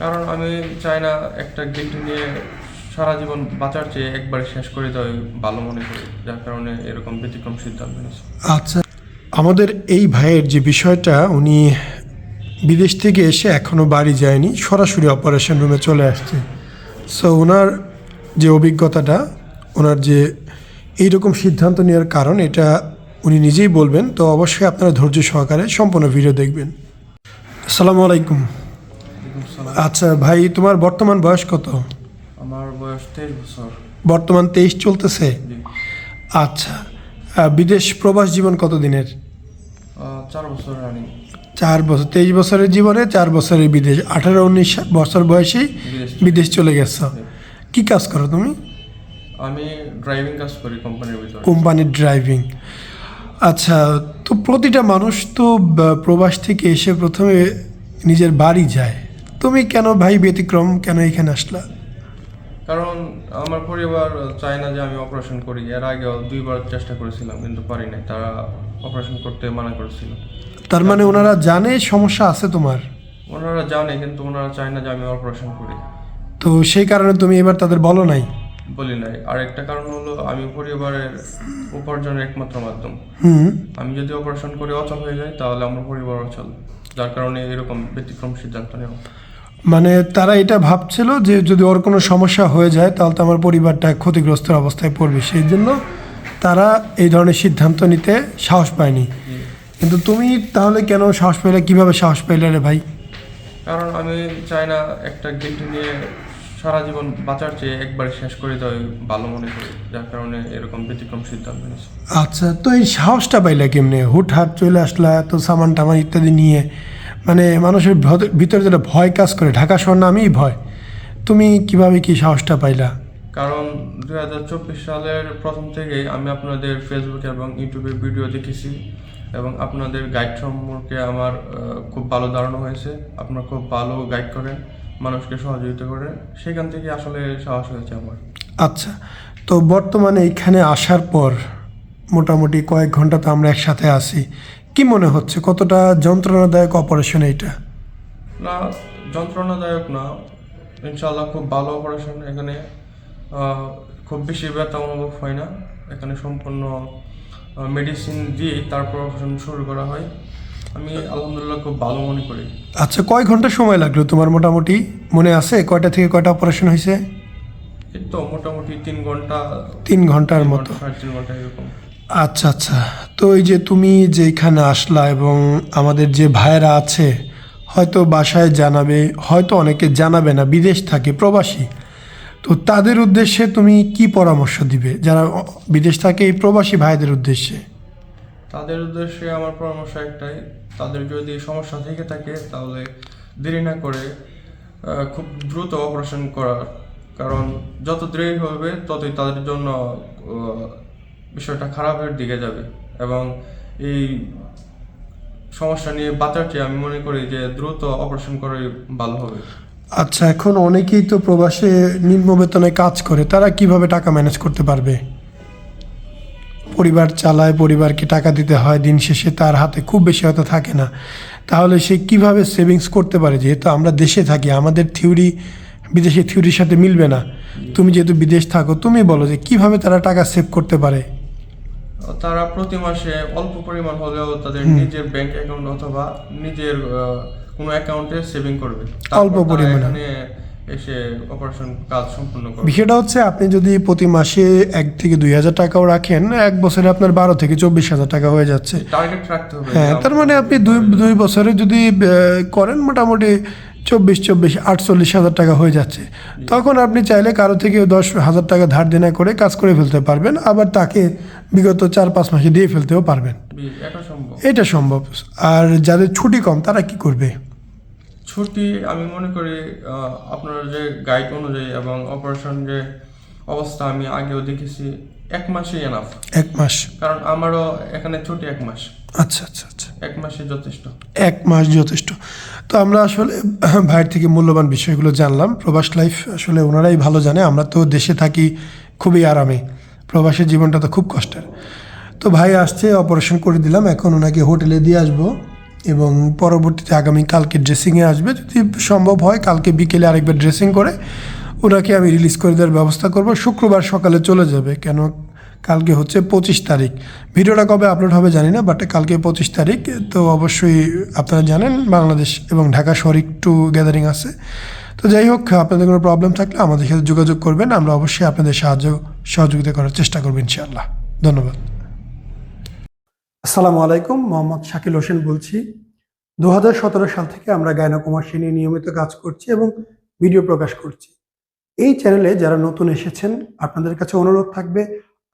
কারণ আমি চাই না একটা গিল্ট নিয়ে সারা জীবন বাঁচার চেয়ে একবার শেষ করে দেওয়াই ভালো মনে করি, যার কারণে এরকম ব্যতিক্রম সিদ্ধান্ত নিয়েছি। আচ্ছা আমাদের এই ভাইয়ের যে বিষয়টা, উনি বিদেশ থেকে এসে এখনও বাড়ি যায়নি, সরাসরি অপারেশন রুমে চলে আসছে। সো ওনার যে অভিজ্ঞতাটা ওনার যে এইরকম সিদ্ধান্ত নেওয়ার কারণ, এটা উনি নিজেই বলবেন। তো অবশ্যই আপনারা ধৈর্য সহকারে সম্পূর্ণ ভিডিও দেখবেন। আসসালামু আলাইকুম। আচ্ছা ভাই তোমার বর্তমান বয়স কত? আমার বয়স তেইশ বছর। বর্তমান তেইশ চলতেছে? আচ্ছা বিদেশ প্রবাস জীবন কত দিনের চার বছর রানিং। চার বছর তেইশ বছরের জীবনে চার বছরের বিদেশ আঠারো উনিশ বছর বয়সেই বিদেশ বিদেশ চলে গেছ। কি কাজ করো তুমি? আমি ড্রাইভিং কাজ করি কোম্পানির ভিতরে। কোম্পানির ড্রাইভিং। আচ্ছা তো প্রতিটা মানুষ তো প্রবাস থেকে এসে প্রথমে নিজের বাড়ি যায়। তুমি কেন ভাই ব্যতিক্রম কেন এখানে আসলা? কারণ আমার পরিবার চায় না যে আমি অপারেশন করি। এর আগেও দুইবার চেষ্টা করেছিলাম কিন্তু পারি নাই। তারা অপারেশন করতে মানা করেছিল। তার মানে ওনারা জানে সমস্যা আছে তোমার? ওনারা জানে কিন্তু ওনারা চায় না যে আমি অপারেশন করি। তো সেই কারণে তুমি এবার তাদের বলো নাই? বলি নাই। আর একটা কারণ হলো আমি পরিবারের উপার্জনের একমাত্র মাধ্যম। হুম। আমি যদি অপারেশন করে অচল হয়ে যাই তাহলে আমার পরিবার অচল। যার কারণে এরকম ব্যতিক্রম সিদ্ধান্ত নেওয়া। মানে তারা এটা ভাবছিল যে যদি ওর কোনো সমস্যা হয়ে যায় তাহলে তো আমার পরিবারটা ক্ষতিগ্রস্ত অবস্থায় পড়বে। সেই জন্য তারা এই ধরনের সিদ্ধান্ত নিতে সাহস পায়নি। কিন্তু তুমি তাহলে কেন সাহস পাইলে কীভাবে সাহস পাইলে রে ভাই? কারণ আমি চাই না একটা গিল্ট নিয়ে সারা জীবন বাঁচার চেয়ে একবারে শেষ করে দেওয়াই ভালো মনে করি যার কারণে এরকম ব্যতিক্রম সিদ্ধান্ত নিয়েছি। আচ্ছা তো এই সাহসটা পাইলা কেমনে? হুটহাট চলে আসলা তো সামান টামান ইত্যাদি নিয়ে। মানে মানুষের ভিতরে যেটা ভয় কাজ করে ঢাকা শহর নামেই ভয়। তুমি কীভাবে কি সাহসটা পাইলা? কারণ দুই হাজার চব্বিশ সালের প্রথম থেকেই আমি আপনাদের ফেসবুকে এবং ইউটিউবে ভিডিও দেখেছি এবং আপনাদের গাইড সম্পর্কে আমার খুব ভালো ধারণা হয়েছে। আপনারা খুব ভালো গাইড করেন মানুষকে সহযোগিতা করেন। সেখান থেকে আসলে সাহস হয়েছে আমার। আচ্ছা তো বর্তমানে এখানে আসার পর মোটামুটি কয়েক ঘণ্টা তো আমরা একসাথে আছি। কি মনে হচ্ছে? কতটা যন্ত্রণাদায়ক অপারেশন এইটা? না যন্ত্রণাদায়ক না। ইনশাল্লাহ খুব ভালো অপারেশন এখানে খুব বেশি ব্যথা অনুভব হয় না। এখানে সম্পূর্ণ মেডিসিন দিয়ে তারপর অপারেশন শুরু করা হয়। আমি আলহামদুলিল্লাহ খুব ভালো মনে করি। আচ্ছা কয় ঘণ্টা সময় লাগল তোমার মোটামুটি? মনে আছে কয়টা থেকে কয়টা অপারেশন হয়েছে? এই তো মোটামুটি তিন ঘণ্টা তিন ঘণ্টার মতো। সাড়ে তিন ঘণ্টা এরকম। আচ্ছা আচ্ছা। তো এই যে তুমি যে এখানে আসলা এবং আমাদের যে ভাইয়েরা আছে, হয়তো বাসায় জানাবে, হয়তো অনেকে জানাবে না, বিদেশ থাকে, প্রবাসী। তো তাদের উদ্দেশ্যে তুমি কি পরামর্শ দিবে? যারা বিদেশ থাকে, এই প্রবাসী ভাইদের উদ্দেশ্যে। তাদের উদ্দেশ্যে আমার পরামর্শ একটাই, তাদের যদি সমস্যা থেকে থাকে, তাহলে দেরি না করে খুব দ্রুত অপারেশন করার। কারণ যত দেরি হবে, ততই তাদের জন্য বিষয়টা খারাপের দিকে যাবে। এবং এই সমস্যা নিয়ে চেয়ে আমি মনে করি যে দ্রুত অপারেশন করাই ভালো হবে। আচ্ছা এখন অনেকেই তো প্রবাসে নিম্ন বেতনে কাজ করে, তারা কীভাবে টাকা ম্যানেজ করতে পারবে? পরিবার চালায়, পরিবারকে টাকা দিতে হয়, দিন শেষে তার হাতে খুব বেশি হয়তো থাকে না। তাহলে সে কীভাবে সেভিংস করতে পারে? যেহেতু আমরা দেশে থাকি, আমাদের থিওরি বিদেশি থিওরির সাথে মিলবে না। তুমি যেহেতু বিদেশ থাকো, তুমি বলো যে কীভাবে তারা টাকা সেভ করতে পারে? তারা প্রতি মাসে অল্প পরিমাণ হলেও তাদের নিজের ব্যাংক অ্যাকাউন্ট অথবা নিজের কোনো অ্যাকাউন্টে সেভিং করবে। অল্প পরিমাণে। এসে অপারেশন কাজ সম্পূর্ণ করবে। বিষয়টা হচ্ছে আপনি যদি প্রতি মাসে এক থেকে দুই হাজার টাকাও রাখেন এক বছরে আপনার বারো থেকে চব্বিশ হাজার টাকা হয়ে যাচ্ছে। টার্গেট রাখতে হবে। হ্যাঁ তার মানে আপনি দুই দুই বছরে যদি করেন মোটামুটি চব্বিশ চব্বিশ আটচল্লিশ হাজার টাকা হয়ে যাচ্ছে। তখন আপনি চাইলে কারও থেকে দশ হাজার টাকা ধার দেনা করে কাজ করে ফেলতে পারবেন। আবার তাকে বিগত চার পাঁচ মাসে দিয়ে ফেলতেও পারবেন। এটা সম্ভব। এটা সম্ভব। আর যাদের ছুটি কম তারা কি করবে? ছুটি আমি মনে করি আপনার যে গাইড অনুযায়ী এবং অপারেশন যে অবস্থা আমি আগেও দেখেছি এক মাসই এনাফ এক মাস। কারণ আমারও এখানে ছুটি এক মাস। আচ্ছা আচ্ছা আচ্ছা। এক মাসে যথেষ্ট। এক মাস যথেষ্ট। তো আমরা আসলে ভাইয়ের থেকে মূল্যবান বিষয়গুলো জানলাম। প্রবাস লাইফ আসলে ওনারাই ভালো জানে আমরা তো দেশে থাকি খুবই আরামে। প্রবাসের জীবনটা তো খুব কষ্টের। তো ভাই আসছে অপারেশন করে দিলাম, এখন ওনাকে হোটেলে দিয়ে আসব এবং পরবর্তীতে আগামী কালকে ড্রেসিংয়ে আসবে। যদি সম্ভব হয়, কালকে বিকেলে আরেকবার ড্রেসিং করে ওনাকে আমি রিলিজ করে দেওয়ার ব্যবস্থা করব। শুক্রবার সকালে চলে যাবে, কেন কালকে হচ্ছে পঁচিশ তারিখ। ভিডিওটা কবে আপলোড হবে জানি না বাট কালকে পঁচিশ তারিখ, তো অবশ্যই আপনারা জানেন বাংলাদেশ এবং ঢাকা শহর একটু গ্যাদারিং আছে। তো যাই হোক, আপনাদের কোনো প্রবলেম থাকলে আমাদের সাথে যোগাযোগ করবেন, আমরা অবশ্যই আপনাদের সাহায্য, সহযোগিতা করার চেষ্টা করব ইনশাআল্লাহ। ধন্যবাদ। আসসালামু আলাইকুম, মোহাম্মদ শাকিল হোসেন বলছি। দু হাজার সতেরো সাল থেকে আমরা গায়নাকুমাসী নিয়ে নিয়মিত কাজ করছি এবং ভিডিও প্রকাশ করছি। এই চ্যানেলে যারা নতুন এসেছেন, আপনাদের কাছে অনুরোধ থাকবে